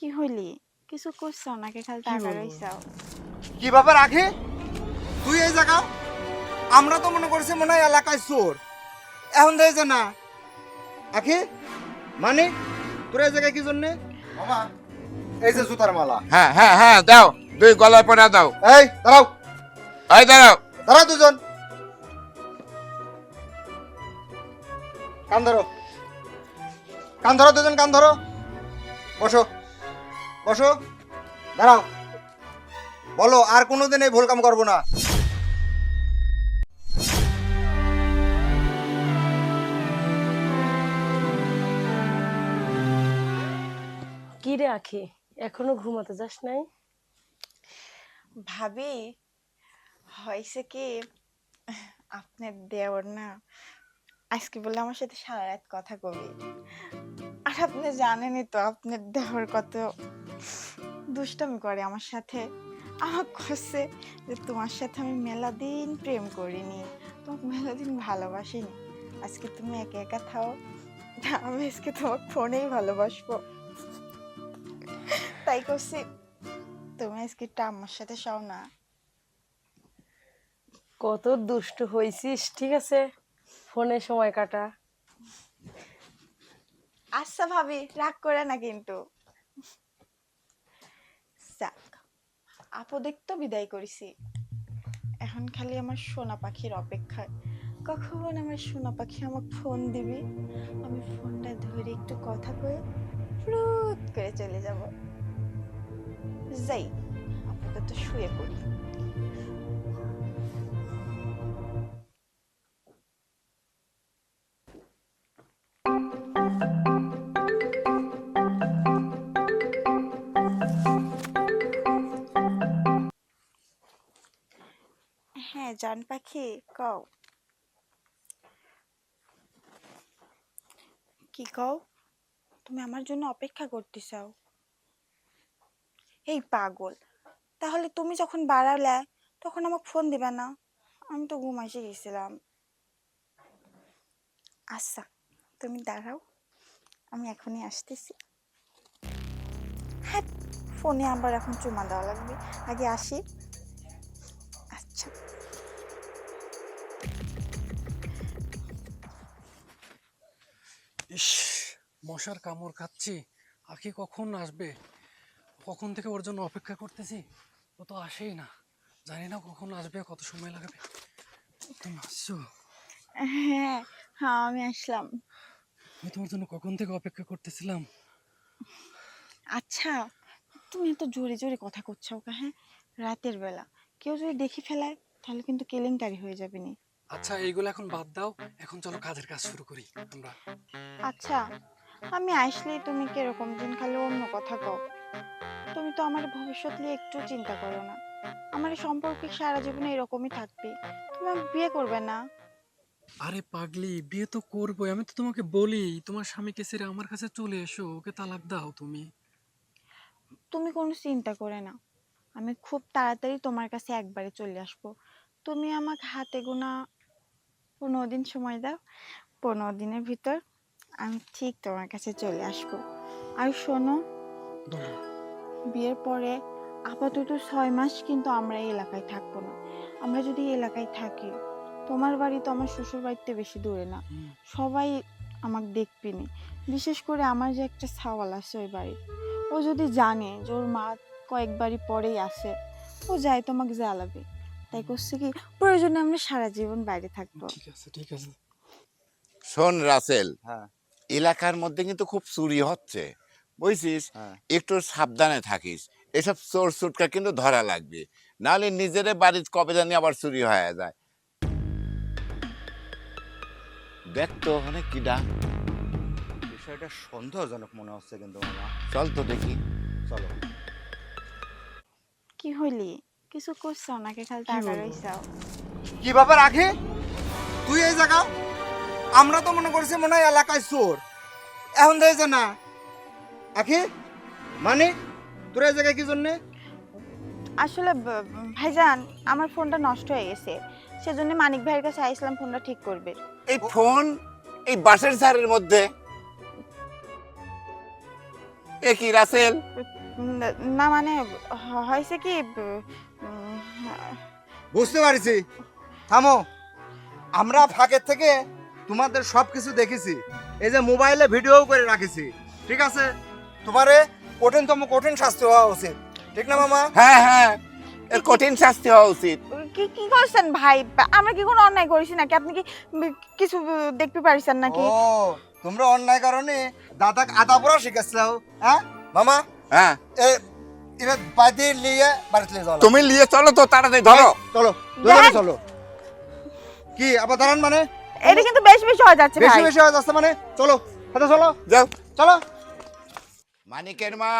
কি হইলি? কিছু করছ নাকি খালি টাকা রইছাও? কি ব্যাপার আখি? তুই এই জায়গা? আমরা তো মনে করছি মনে হয় এলাকায় চোর। এখন যে না। আখি? মানে তোর এই জায়গায় কি জন্যে? মামা এই যে জুতার মালা। হ্যাঁ হ্যাঁ হ্যাঁ দাও। দুই গলায় পরে দাও। এই দাঁড়াও। এই দাঁড়াও। দাঁড়াও দুজন। কান ধরো। কান ধরো দুজন কান ধরো। বসো। বসো। দাঁড়াও। বলো আর কোনোদিন এই ভুল কাম করব না। কি রে আখি এখনও ঘুমাতে যাস নাই? ভাবি হয়েছে কি আপনার দেওর না আজকে বলে আমার সাথে সারা রাত কথা কবি। আর আপনি জানেনই তো আপনার দেওর কত দুষ্টামি করে আমার সাথে। আমার কষে যে তোমার সাথে আমি মেলা দিন প্রেম করিনি তোমাকে মেলা দিন ভালোবাসিনি। আজকে তুমি একা একা থাও আমি আজকে তোমাকে ফোনেই ভালোবাসবো। তাই করছি তুমি আজকে একটু আমার সাথে শাও না। কত দুষ্ট হয়েছিস ঠিক আছে? ফোনে সময় কাটা। আচ্ছা ভাবি রাগ করে না কিন্তু। যাক আপদে তো বিদায় করেছি। এখন খালি আমার সোনা পাখির অপেক্ষায়। কখন আমার সোনা পাখি আমাকে ফোন দিবি? আমি ফোনটা ধরে একটু কথা কয়ে ফ্রুত করে চলে যাব। যাই, আপাতত শুয়ে পড়ি। হ্যাঁ জান পাখি, কও। কি কও? তুমি আমার জন্য অপেক্ষা করতে চাও এই পাগল, তাহলে তুমি যখন বাড়ালে, তখন আমাকে ফোন দিবে না? আমি তো ঘুম এসে গেছিলাম। আচ্ছা তুমি দাঁড়াও, আমি এখনই আসতেছি। হ্যাঁ ফোনে আবার এখন চুমা দেওয়া লাগবে। আগে আসি। আচ্ছা। মশার কামড় খাচ্ছি আখি কখন আসবে? কখন থেকে ওর জন্য অপেক্ষা করতেছি? ও তো আসেই না। জানি না কখন আসবে কত সময় লাগবে। তুমি আসছো? হ্যাঁ হ্যাঁ আমি আসলাম। আমি তোমার জন্য কখন থেকে অপেক্ষা করতেছিলাম? আচ্ছা তুমি এত জোরে জোরে কথা করছ ওকে হ্যাঁ? রাতের বেলা। কেউ যদি দেখি ফেলায় তাহলে কিন্তু কেলেঙ্কারি হয়ে যাবে নি। আচ্ছা এইগুলো এখন বাদ দাও। এখন চলো কাজের কাজ শুরু করি আমরা। আচ্ছা। আমি আসলে তুমি কীরকম দিন খালি অন্য কথা কও? তুমি তো আমার ভবিষ্যৎ নিয়ে একটু চিন্তা করো না। আমার সম্পর্কে সারা জীবনে এরকমই থাকবে। তুমি বিয়ে করবে না। আরে পাগলি বিয়ে তো করবোই। আমি তো তোমাকে বলি তোমার স্বামীকে ছেড়ে আমার কাছে চলে এসো। ওকে তালাক দাও তুমি। তুমি কোনো চিন্তা করে না। আমি খুব তাড়াতাড়ি তোমার কাছে একবারে চলে আসব। তুমি আমাকে হাতে গোনা পনেরো দিন সময় দাও। পনেরো দিনের ভিতর আমি ঠিক তোমার কাছে চলে আসব। আর শোনো বিয়ের পরে আপাতত ছয় মাস কিন্তু আমরা এই এলাকায় থাকব না। আমরা যদি এই এলাকায় থাকি তোমার বাড়ি তো আমার শ্বশুর বাড়িতে বেশি দূরে না। সবাই আমাকে দেখবি নি বিশেষ করে আমার যে একটা সাওয়াল আছে ওই বাড়ি ও যদি জানে যে ওর মা কয়েকবারই পরেই আসে ও যায় তোমাকে জ্বালাবে। তাই করছে কি প্রয়োজনে আমরা সারা জীবন বাইরে থাকব। ঠিক আছে ঠিক আছে। শোন রাসেল হ্যাঁ। এলাকার মধ্যে কিন্তু খুব চুরি হচ্ছে। বুঝছিস? হ্যাঁ। একটু সাবধানে থাকিস। এসব চোর সুটকা কিন্তু ধরা লাগবে। নাহলে নিজের বাড়ির কবে জানি আবার চুরি হয়ে যায়। দেখ তো ওখানে কি ডাক। বিষয়টা সন্দেহজনক মনে হচ্ছে কিন্তু মামা। চল তো দেখি। চলো। কি হইলি? কিছু করছ নাকি? খালি টাকা? রইছাও। কি ব্যাপার আখি তুই এই জায়গা আমরা তো মনে করছি মনে হয় এলাকায় চোর। এখন যে না। আখি মানে তোর এই জায়গায় কি জন্যে? আসলে ব- ভাইজান আমার ফোনটা নষ্ট হয়ে গেছে। সেজন্য মানিক ভাইয়ের কাছে আইসলাম ফোনটা ঠিক করবে। এই ফোন এই বাসের ঝাড়ের মধ্যে? এ কি রাসেল? না- না মানে হ- হয়েছে কি উম, বুঝতে পারছি। থামো। আমরা ফাঁকের থেকে তোমাদের সব কিছু দেখেছি। এই যে মোবাইলে ভিডিও করে রাখেছি। ঠিক আছে? তোমারে কঠিনতম কঠিন শাস্তি হওয়া উচিত। ঠিক না মামা? হ্যাঁ হ্যাঁ। এর কঠিন শাস্তি হওয়া উচিত। কি কি করছেন ভাই? আমরা কি কোনো অন্যায় করেছি নাকি? আপনি কি কিছু দেখতে পারছেন নাকি? ও তোমরা অন্যায় কারণে দাদা আদা পড়া শিখেছিলাম হ্যাঁ? মামা? হ্যাঁ। এ এটা বাদি নিয়ে বাড়িতে নিয়ে যাও। তুমি নিয়ে চলো তো তাড়াতাড়ি ধরো। চলো। চলো। কি আবার দাঁড়ান মানে? এটা কিন্তু বেশ বেশি হয়ে যাচ্ছে বেশি বেশি হয়ে যাচ্ছে মানে? চলো হাতে চলো। যাও। চলো। মানিকের মা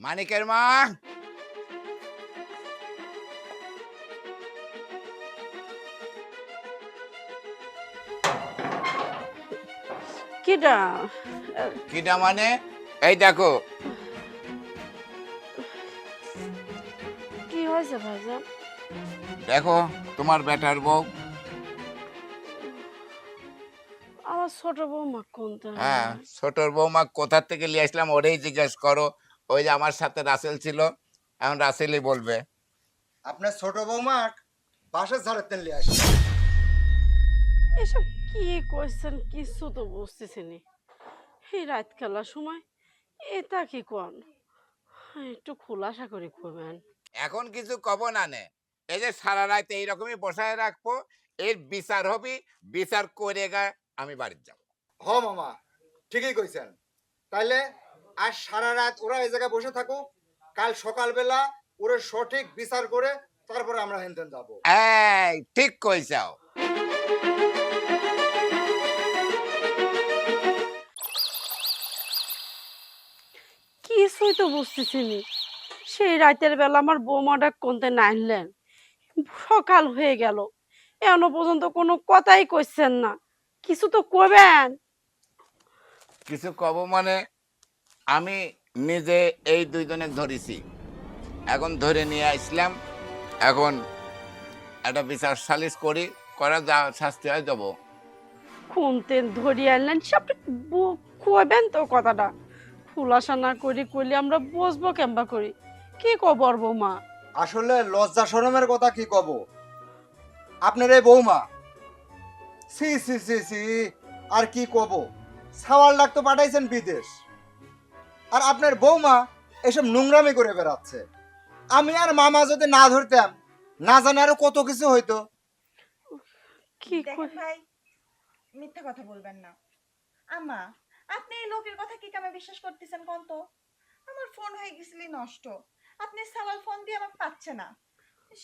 মানিকের মা। কিডা? কিটা মানে? এই দেখো। কি হয়েছে ভাইজান? দেখো তোমার বেটার বউ ছোট বৌমা কোনটা? হ্যাঁ ছোটর বৌমা কোথার থেকে নিয়ে আসলাম ওরেই জিজ্ঞেস করো। ওই যে আমার সাথে রাসেল ছিল এখন রাসেলই বলবে। আপনার ছোট বৌমা বাসের ঝাড়ের তেল নিয়ে আসে। এসব কি কইছেন? কিছু তো বুঝতেছি নি। এই রাত খেলার সময় এটা কি কোন? একটু খোলাসা করে কবেন এখন কিছু কব না নে। এই যে সারা রাত এইরকমই বসায় রাখব এর বিচার হবি বিচার করে গা আমি বাড়িতে যাব। হ মামা ঠিকই কইছেন। তাইলে আজ সারা রাত ওরা এই জায়গায় বসে থাকুক কাল সকালবেলা ওরা সঠিক বিচার করে তারপরে আমরা হেনতেন যাব। এই ঠিক কইছাও। কিছুই তো বুঝতেছি নি সেই রাতের বেলা আমার বৌমাটা কোনতে নাইলেন সকাল হয়ে গেল। এখনও পর্যন্ত কোনো কথাই কইছেন না। কিছু তো কবেন কিছু কব মানে আমি নিজে এই দুইজনে ধরেছি। এখন ধরে নিয়ে আসলাম এখন একটা বিচার সালিশ করি করা যা শাস্তি হয় দেবো। কোনতে ধরিয়ে আনলেন সবটা কবেন তো কথাটা। খুলাসা না করি কইলে আমরা বসবো কেমবা করি? কি কবর বৌমা? আসলে লজ্জা শরমের কথা কি কব? আপনার এই বৌমা সি সি সি সি আর কি কব? সাওয়াল ডাক তো পাঠাইছেন বিদেশ। আর আপনার বৌমা এসব নোংরামি করে বেড়াচ্ছে। আমি আর মামা যদি না ধরতাম না জানে আরও কত কিছু হইতো। কি দেখেন ভাই মিথ্যা কথা বলবেন না। আম্মা আপনি এই লোকের কথা কি কামে বিশ্বাস করতেছেন কোন তো? আমার ফোন হয়ে গেছিলি নষ্ট। আপনি সাওয়াল ফোন দিয়ে আমাকে পাচ্ছে না।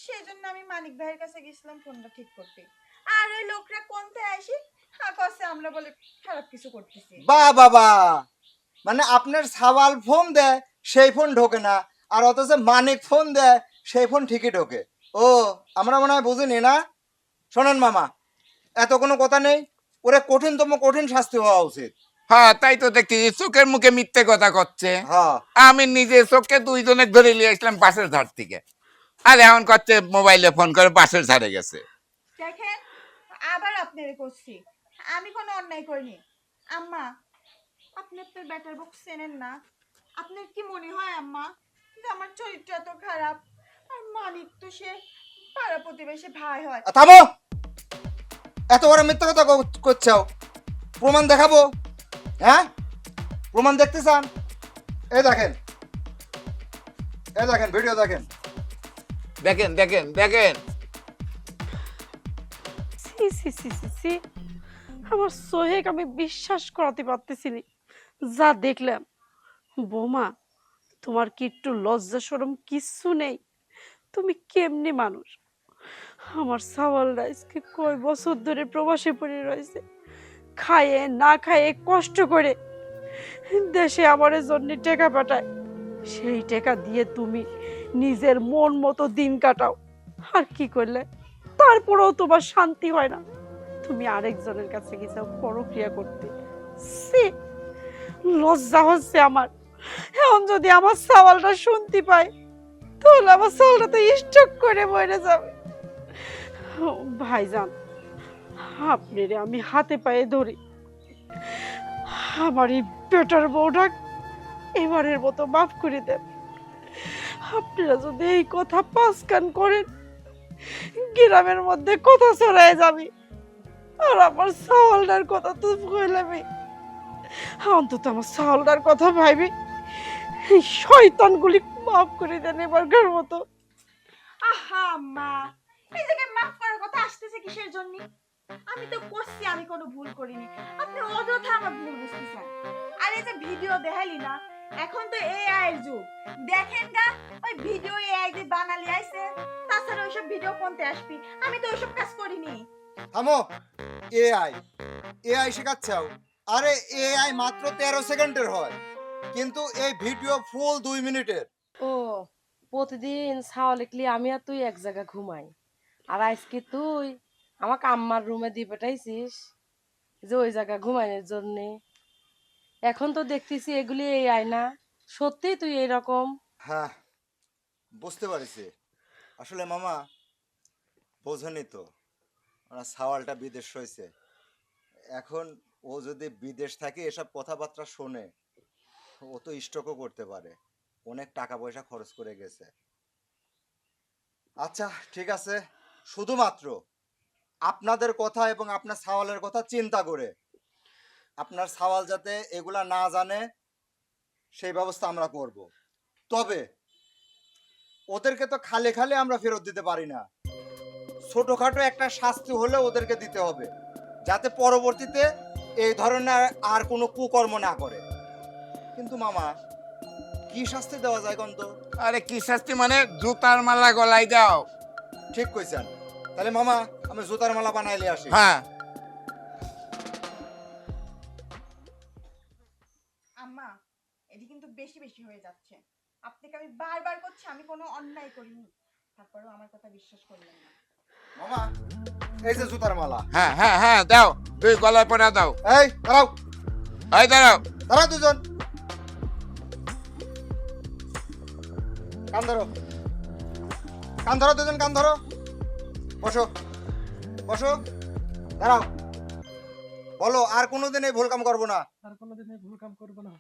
সেই জন্য আমি মানিক ভাইয়ের কাছে গেছিলাম ফোনটা ঠিক করতে। আর ওই লোকরা কোনতে আসি? আকাশে আমরা বলে খারাপ কিছু করতেছি। বা বাবা মানে আপনার সাওয়াল ফোন দেয় সেই ফোন ঢোকে না। আর অথচ মানিক ফোন দেয় সেই ফোন ঠিকই ঢোকে। ও আমরা মনে হয় বুঝিনি না? শোনেন মামা এত কোনো কথা নেই। ওরে কঠিনতম কঠিন শাস্তি হওয়া উচিত। হ্যাঁ তাই তো দেখছি চোখের মুখে মিথ্যে কথা করছে। হ্যাঁ। আমি নিজে চোখকে দুইজনে ধরে নিয়ে আসলাম বাসের ধার থেকে। আর এখন করছে মোবাইলে ফোন করে বাসের ধারে গেছে। দেখেন আবার আপনারে করছি। আমি কোনো অন্যায় করিনি। আম্মা আপনি আপনার ব্যাটার বক্স চেনেন না। আপনার কি মনে হয় আম্মা যে আমার চরিত্র এত খারাপ? আর মালিক তো সে পাড়া প্রতিবেশী ভাই হয়। থামো! এত বড় মিথ্যা কথা ক- করছাও। প্রমাণ দেখাবো? হ্যাঁ? প্রমাণ দেখতে চান? এই দেখেন। এই দেখেন ভিডিও দেখেন। দেখেন দেখেন দেখেন। সি সি সি সি। আমার সোহেক আমি বিশ্বাস করাতে পারতেছি যা দেখলাম। বৌমা, তোমার কি একটু লজ্জা সরম কিচ্ছু নেই? তুমি কেমনি মানুষ? আমার সাওয়াল রাইসকে কয় বছর ধরে প্রবাসে পড়ে রয়েছে। খায়ে না খায়ে কষ্ট করে দেশে আমার জন্য টাকা পাঠায়। সেই টাকা দিয়ে তুমি নিজের মন মতো দিন কাটাও। আর কি করলে? তারপরেও তোমার শান্তি হয় না। তুমি আরেকজনের কাছে গেছো পরক্রিয়া করতে। সি লজ্জা হচ্ছে আমার। এখন যদি আমার সওয়ালটা শুনতে পাই তাহলে আমার সওয়ালটা তো স্টক করে মরে যাবে। ভাইজান, আপনারে আমি হাতে পায়ে ধরি। আমার এই বেটার বউটা এবারের মতো মাফ করে দেন। আপনারা যদি এই কথা পাস কান করেন গ্রামের মধ্যে কথা ছড়ায় যাবে। আর আমার সাওয়ালটার কথা তো ভুলাবে। অন্তত আমার সাওয়ালটার কথা এই শয়তানগুলি মাফ করে দেন এবারকার মতো। আহা, মা। এই জায়গায় মাফ করার কথা আসতেছে কিসের জন্য? আমি তো করছি, আমি কোনো ভুল করিনি। আপনি অযথা আমার ভুল বুঝতেছেন। আর এই যে ভিডিও দেখালি না এখন তো এআই এর যুগ। দেখেন গা ওই ভিডিও এআই দিয়ে বানালি আইছে তাছাড়া ওইসব ভিডিও কোনতে আসবি? আমি তো ওইসব কাজ করিনি। থামো। এআই এআই শেখাচ্ছাও আরে এআই মাত্র তেরো সেকেন্ডের হয়। কিন্তু এই ভিডিও ফুল দুই মিনিটের। ও প্রতিদিন ছাওয়া লিখলি আমি আর তুই এক জায়গা ঘুমাই? আর আজকে তুই আমাকে আম্মার রুমে দিয়ে পাঠাইছিস যে ওই জায়গা ঘুমাইনের জন্যে। এখন তো দেখতেছি এগুলি এই আয়না। সত্যি তুই এইরকম হ্যাঁ বুঝতে পারছি। আসলে মামা, বোঝনি তো, ওরা সাওয়ালটা বিদেশ হয়েছে। এখন ও যদি বিদেশ থাকে, এসব কথাবার্তা শোনে। ও তো স্টকও করতে পারে। অনেক টাকা পয়সা খরচ করে গেছে। আচ্ছা ঠিক আছে। শুধুমাত্র আপনাদের কথা এবং আপনার সাওয়ালের কথা চিন্তা করে। আপনার সাওয়াল যাতে এগুলা না জানে সেই ব্যবস্থা আমরা করব। তবে ওদেরকে তো খালে খালে আমরা ফেরত দিতে পারি না। ছোটখাটো একটা শাস্তি হলে ওদেরকে দিতে হবে যাতে পরবর্তীতে এই ধরনের আর কোনো কুকর্ম না করে। কিন্তু মামা কি শাস্তি দেওয়া যায় কন্ত আরে কি শাস্তি মানে জুতার মালা গলায় দাও। ঠিক কইছেন। তাহলে মামা আমি জুতার মালা বানাইলে আসি। হ্যাঁ। বেশি বেশি হয়ে যাচ্ছে। আপনাকে আমি বারবার করছি আমি কোনো অন্যায় করিনি। তারপরেও আমার কথা বিশ্বাস করলেন না। মামা এই যে জুতার মালা। হ্যাঁ হ্যাঁ হ্যাঁ দাও। তুই গলায় পরে দাও। এই দাঁড়াও। এই দাঁড়াও। দাঁড়াও দুজন। কান ধরো। কান ধরো দুজন কান ধরো। বসো। বসো। দাঁড়াও। বলো আর কোনোদিন এই ভুল কাম করব না। আর কোনোদিন এই ভুল কাম করব না।